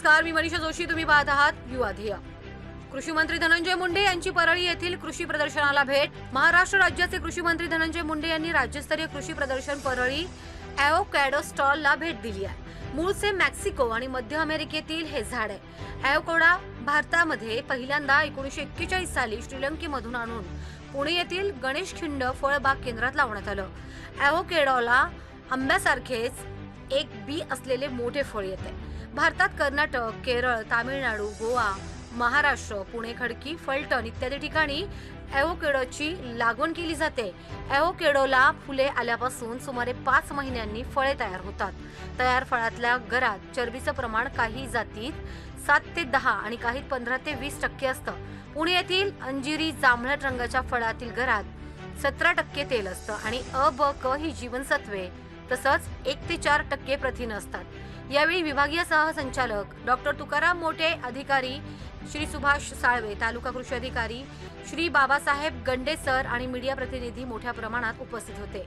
नमस्कार मी मनीषा जोशी तुम्ही पाहत आहात युवा ध्येय कृषी मंत्री धनंजय मुंडे यांची परळी येथील कृषी प्रदर्शनाला भेट. महाराष्ट्र राज्याचे कृषी मंत्री धनंजय मुंडे यांनी राज्यस्तरीय कृषी प्रदर्शन परळी ॲओकॅडो स्टॉलला भेट दिली आहे. मूळचे मेक्सिको आणि मध्य अमेरिकेतील हे झाड आहे. ॲओकोडा भारतामध्ये पहिल्यांदा एकोणीसशे एक्केचाळीस साली श्रीलंकेमधून आणून पुणे येथील गणेश खिंड फळबाग केंद्रात लावण्यात आलं. ॲओकेडोला आंब्यासारखेच एक बी असलेले मोठे फळ येते. भारतात कर्नाटक केरळ तामिळनाडू गोवा महाराष्ट्र पुणे खडकी फलटण इत्यादी ठिकाणी ॲओकेडोची लागवड केली जाते. ॲओकेडोला फुले आल्यापासून सुमारे पाच महिन्यांनी फळे तयार होतात. तयार फळातल्या घरात चरबीचं प्रमाण काही जातीत सात ते दहा आणि काही पंधरा ते वीस टक्के असतं. पुणे येथील अंजिरी जांभळट रंगाच्या फळातील घरात सतरा टक्के तेल असतं आणि अ ब क ही जीवनसत्वे तसंच एक ते चार टक्के प्रथिन असतात यावेळी विभागीय सहसंचालक डॉक्टर तुकाराम मोठे अधिकारी श्री सुभाष साळवे तालुका कृषी अधिकारी श्री बाबासाहेब गंडे सर आणि मीडिया प्रतिनिधी मोठ्या प्रमाणात उपस्थित होते.